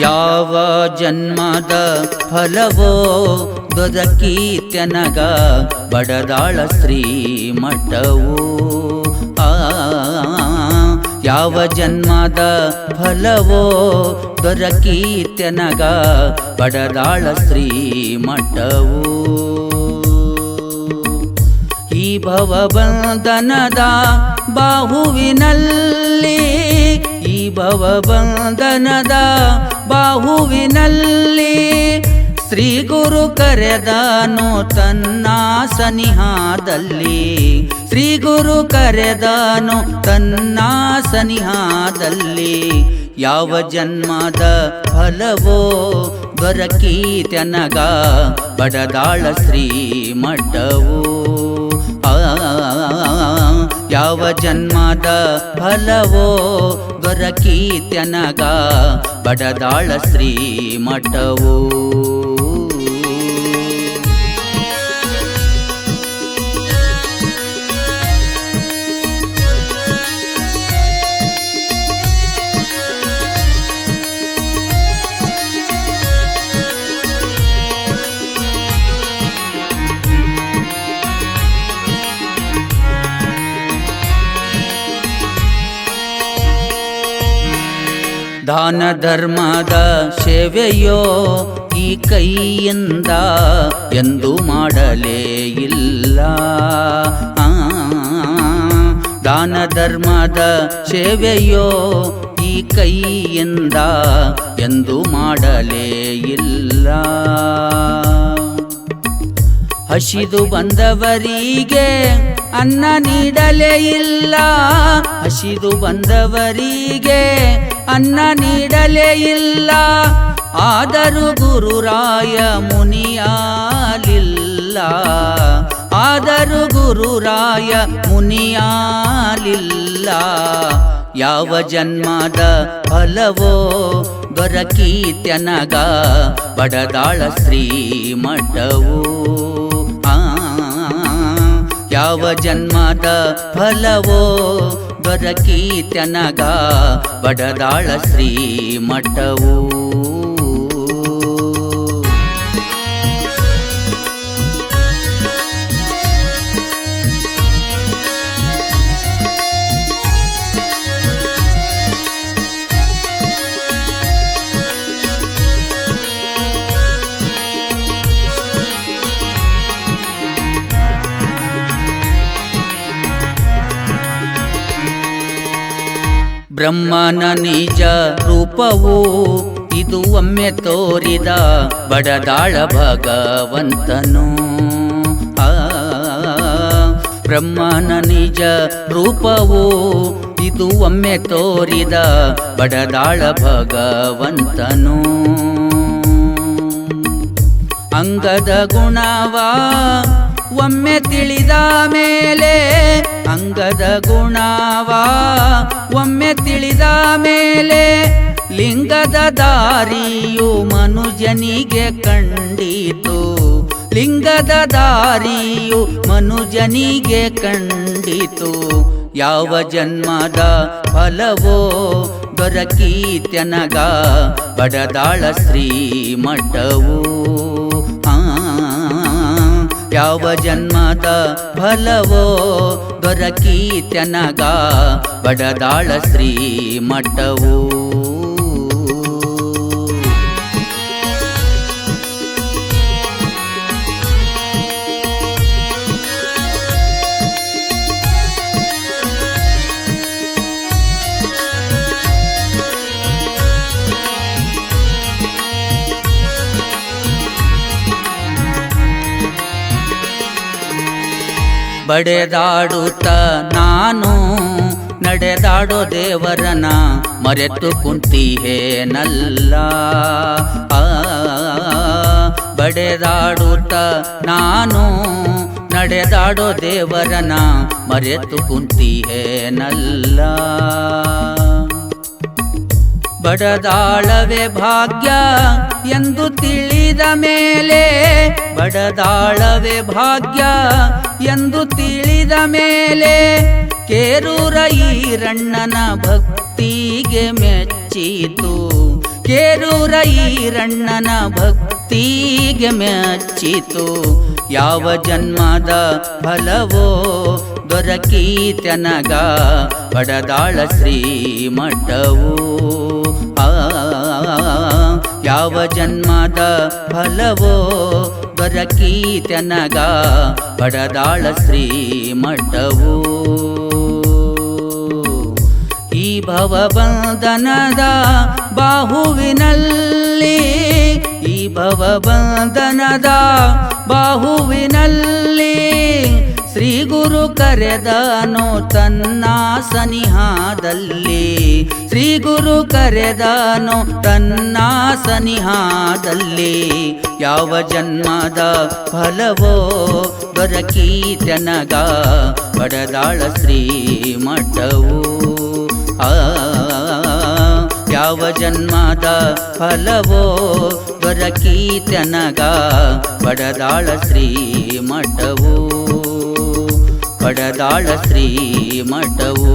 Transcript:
ಯಾವ ಜನ್ಮದ ಫಲವೋ ದೊದಕೀತ್ಯನಗ ಬಡದಾಳ ಶ್ರೀ ಮಠವು. ಯಾವ ಜನ್ಮದ ಫಲವೋ ದೊರಕೀತ್ಯನಗ ಬಡದಾಳ ಶ್ರೀ ಮಠವು. ಈ ಭವಬಂಧನದ ಬಾಹುವಿನಲ್ಲಿ ಈ ಭವಬಂಧನದ ಬಾಹುವಿನಲ್ಲಿ ಶ್ರೀ ಗುರು ಕರೆದನು ತನ್ನ ಸನಿಹಾದಲ್ಲಿ ಶ್ರೀ ಗುರು ಕರೆದನು ತನ್ನ ಸನಿಹಾದಲ್ಲಿ ಯಾವ ಜನ್ಮದ ಫಲವೋ ದೊರಕೀತನಗ ಬಡದಾಳ ಶ್ರೀ ಮಠವು ಯಾವ ಜನ್ಮದ ಫಲವೋ ದೊರಕೀತನಗ ಬಡದಾಳ ಶ್ರೀ ಮಠವು ದಾನ ಧರ್ಮದ ಸೇವೆಯೋ ಈ ಕೈಯಿಂದ ಎಂದು ಮಾಡಲೇ ಇಲ್ಲ. ದಾನ ಧರ್ಮದ ಸೇವೆಯೋ ಈ ಕೈಯಿಂದ ಎಂದು ಮಾಡಲೇ ಇಲ್ಲ. ಹಸಿದು ಬಂದವರಿಗೆ ಅನ್ನ ನೀಡಲೇ ಇಲ್ಲ. ಹಸಿದು ಬಂದವರಿಗೆ ಅನ್ನ ನೀಡಲೇ ಇಲ್ಲ. ಆದರೂ ಗುರುರಾಯ ಮುನಿಯಾಲಿಲ್ಲ. ಆದರೂ ಗುರುರಾಯ ಮುನಿಯಾಲಿಲ್ಲ. ಯಾವ ಜನ್ಮದ ಫಲವೋ ದೊರಕೀತ್ಯನಗ ಬಡದಾಳ ಶ್ರೀ ಮಠವು ಯಾವ ಜನ್ಮದ ಫಲವೋ ದೊರಕೀತ್ಯನಗ ಬಡದಾಳ ಶ್ರೀ ಮಠವು. ಬ್ರಹ್ಮನ ನಿಜ ರೂಪವು ಇದು ಒಮ್ಮೆ ತೋರಿದ ಬಡದಾಳ ಭಗವಂತನು. ಆ, ಬ್ರಹ್ಮನ ನಿಜ ರೂಪವು ಇದು ಒಮ್ಮೆ ತೋರಿದ ಬಡದಾಳ ಭಗವಂತನು. ಅಂಗದ ಗುಣವ ಒಮ್ಮೆ ತಿಳಿದ ಮೇಲೆ ಅಂಗದ ಗುಣವ ಒಮ್ಮೆ ತಿಳಿದ ಮೇಲೆ ಲಿಂಗದ ದಾರಿಯು ಮನುಜನಿಗೆ ಕಂಡಿತು. ಲಿಂಗದ ದಾರಿಯು ಮನುಜನಿಗೆ ಕಂಡಿತು. ಯಾವ ಜನ್ಮದ ಫಲವೋ ದೊರಕೀತ್ಯನಗ ಬಡದಾಳ ಶ್ರೀ ಮಠವು ಆ, ಯಾವ ಜನ್ಮದ ಫಲವೋ ದೊರಕೀತನಗ ಬಡದಾಳ ಶ್ರೀ ಮಠವು. ಬಡೆದಾಡುತ್ತ ನಾನು ನಡೆದಾಡೋ ದೇವರನ ಮರೆತು ಕುಂತಿಹೇನಲ್ಲ. ಆ, ಬಡೆದಾಡುತ್ತ ನಾನು ನಡೆದಾಡೋ ದೇವರನ ಮರೆತು ಕುಂತಿಯೇನಲ್ಲ ಬಡದಾಳವೇ ಭಾಗ್ಯ ಎಂದು ತಿಳಿದ ಮೇಲೆ, ಬಡದಾಳವೇ ಭಾಗ್ಯ ಎಂದು ತಿಳಿದ ಮೇಲೆ, ಕೇರೂರ ಈರಣ್ಣನ ಭಕ್ತಿಗೆ ಮೆಚ್ಚಿತು. ಕೇರೂರ ಈರಣ್ಣನ ಭಕ್ತಿಗೆ ಮೆಚ್ಚಿತು. ಯಾವ ಜನ್ಮದ ಫಲವೋ ದೊರಕೀತನಗ, ಬಡದಾಳ ಶ್ರೀಮಠವು. ಯಾವ ಜನ್ಮದ ಫಲವೋ ದೊರಕೀತನಗ ಬಡದಾಳ ಶ್ರೀಮಠವು. ಈ ಭವ ಭವಬಂಧನದ ಬಾಹುವಿನಲ್ಲಿ ಈ ಭವಬಂಧನದ ಬಾಹುವಿನಲ್ಲಿ ಶ್ರೀ ಗುರು ಕರೆದನು ತನ್ನ ಸನಿಹಾದಲ್ಲಿ. ಶ್ರೀ ಗುರು ಕರೆದನು ತನ್ನ ಸನಿಹಾದಲ್ಲಿ. ಯಾವ ಜನ್ಮದ ಫಲವೋ ದೊರಕೀತನಗ ಬಡದಾಳ ಶ್ರೀಮಠವು ಆ, ಯಾವ ಜನ್ಮದ ಫಲವೋ ದೊರಕೀತನಗ ಬಡದಾಳ ಶ್ರೀಮಠವು ಬಡದಾಳ ಶ್ರೀಮಠವು